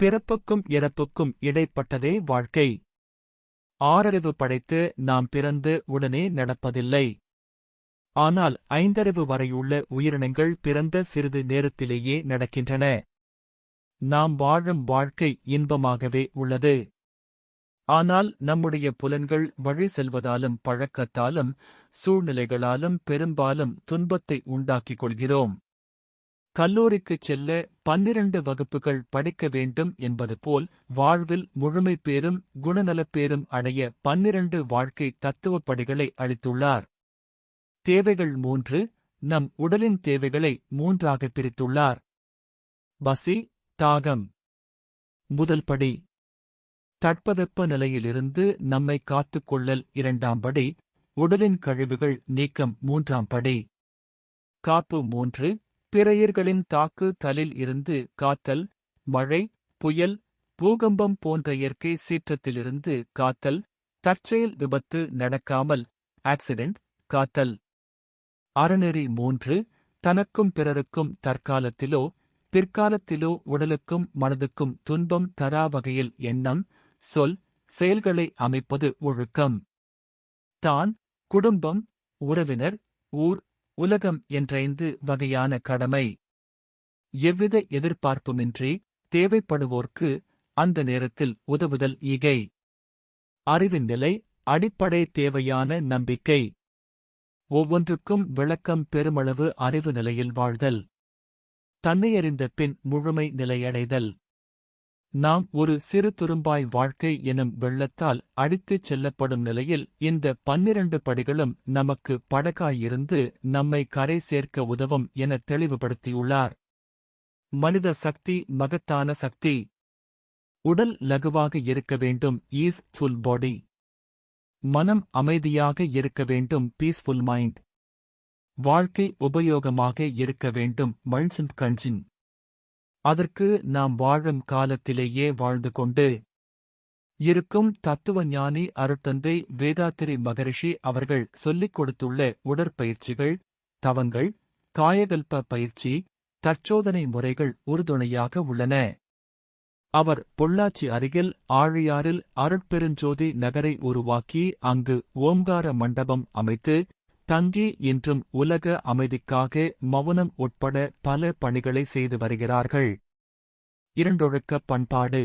பிறப்புக்கும் இறப்புக்கும் இடைப்பட்டதே வாழ்க்கை. ஆறறிவு படைத்து நாம் பிறந்து உடனே நடப்பதில்லை. ஆனால் ஐந்தறிவு வரையுள்ள உயிரினங்கள் பிறந்த சிறிது நேரத்திலேயே நடக்கின்றன. நாம் வாழும் வாழ்க்கை இன்பமாகவே உள்ளது. ஆனால் நம்முடைய புலன்கள் வழி செல்வதாலும் பழக்கத்தாலும் சூழ்நிலைகளாலும் பெரும்பாலும் துன்பத்தை உண்டாக்கிக் கொள்கிறோம். கல்லூரிக்குச் செல்ல பன்னிரண்டு வகுப்புகள் படிக்க வேண்டும் என்பது போல் வாழ்வில் முழுமை பேரும் குணநலப் பேரும் அடைய பன்னிரண்டு வாழ்க்கை தத்துவப்படிகளை அளித்துள்ளார். தேவைகள் மூன்று நம் உடலின் தேவைகளை மூன்றாக பிரித்துள்ளார். பசி தாகம். முதல் படி தட்பவெப்ப நிலையிலிருந்து நம்மை காத்துக்கொள்ளல் இரண்டாம் படி உடலின் கழிவுகள் நீக்கம் மூன்றாம் படி. காப்பு மூன்று பிறையர்களின் தாக்கு தலில் இருந்து காத்தல் மழை புயல் பூகம்பம் போன்ற இயற்கை சீற்றத்திலிருந்து காத்தல் தற்செயல் விபத்து நடக்காமல் ஆக்சிடென்ட் காத்தல். அறநெறி மூன்று தனக்கும் பிறருக்கும் தற்காலத்திலோ பிற்காலத்திலோ உடலுக்கும் மனதுக்கும் துன்பம் தரா வகையில் எண்ணம் சொல் செயல்களை அமைப்பது ஒழுக்கம். தான் குடும்பம் உறவினர் ஊர் உலகம் என்றைந்து வகையான கடமை. எவ்வித எதிர்பார்ப்புமின்றி தேவைப்படுவோர்க்கு அந்த நேரத்தில் உதவுதல் ஈகை. அறிவின் நிலை அடிப்படை தேவையான நம்பிக்கை. ஒவ்வொன்றுக்கும் விளக்கம் பெருமளவு அறிவு நிலையில் வாழ்தல். தன்னையறிந்த பின் முழுமை நிலையடைதல். நாம் ஒரு சிறு துரும்பாய் வாழ்க்கை எனும் வெள்ளத்தால் அடித்துச் செல்லப்படும் நிலையில் இந்த பன்னிரண்டு படிகளும் நமக்கு படகாயிருந்து நம்மை கரை சேர்க்க உதவும் என தெளிவுபடுத்தியுள்ளார். மனித சக்தி மகத்தான சக்தி. உடல் லகுவாக இருக்க வேண்டும் ஈஸ் ஃபுல் பாடி மனம் அமைதியாக இருக்க வேண்டும் பீஸ்ஃபுல் மைண்ட் வாழ்க்கை உபயோகமாக இருக்க வேண்டும் மல்சன் கன்சின் அதற்கு நாம் வாழும் காலத்திலேயே வாழ்ந்து கொண்டு இருக்கும் தத்துவ ஞானி அருட்தந்தை வேதாத்திரி மகரிஷி அவர்கள் சொல்லிக் கொடுத்துள்ள உடற்பயிற்சிகள் தவங்கள் காயகல்ப பயிற்சி தற்சோதனை முறைகள் உறுதுணையாக உள்ளன. அவர் பொள்ளாச்சி அருகில் ஆழியாறில் அருட்பெருஞ்சோதி நகரை உருவாக்கி அங்கு ஓம்கார மண்டபம் அமைத்து தங்கி இன்றும் உலக அமைதிக்காக மௌனம் உட்பட பல பணிகளை செய்து வருகிறார்கள். இரண்டொழுக்க பண்பாடு.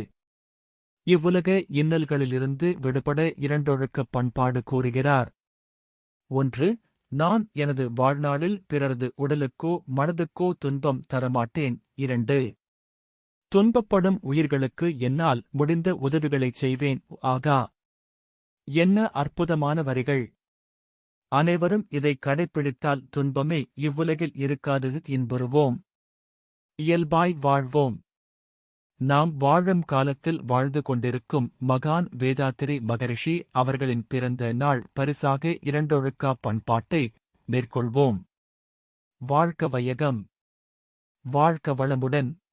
இவ்வுலக இன்னல்களிலிருந்து விடுபட இரண்டொழுக்க பண்பாடு கூறுகிறார். ஒன்று நான் எனது வாழ்நாளில் பிறரது உடலுக்கோ மனதுக்கோ துன்பம் தரமாட்டேன். இரண்டு துன்பப்படும் உயிர்களுக்கு என்னால் முடிந்த உதவிகளைச் செய்வேன். ஆகா. என்ன அற்புதமான வரிகள். அனைவரும் இதை கடைப்பிடித்தால் துன்பமே இவ்வுலகில் இருக்காது இன்புறுவோம். இயல்பாய் வாழ்வோம். நாம் வாழும் காலத்தில் வாழ்ந்து கொண்டிருக்கும் மகான் வேதாத்திரி மகரிஷி அவர்களின் பிறந்த நாள் பரிசாக இரண்டொழுக்கா பண்பாட்டை மேற்கொள்வோம். வாழ்க்க வையகம். வாழ்க்க வளமுடன்.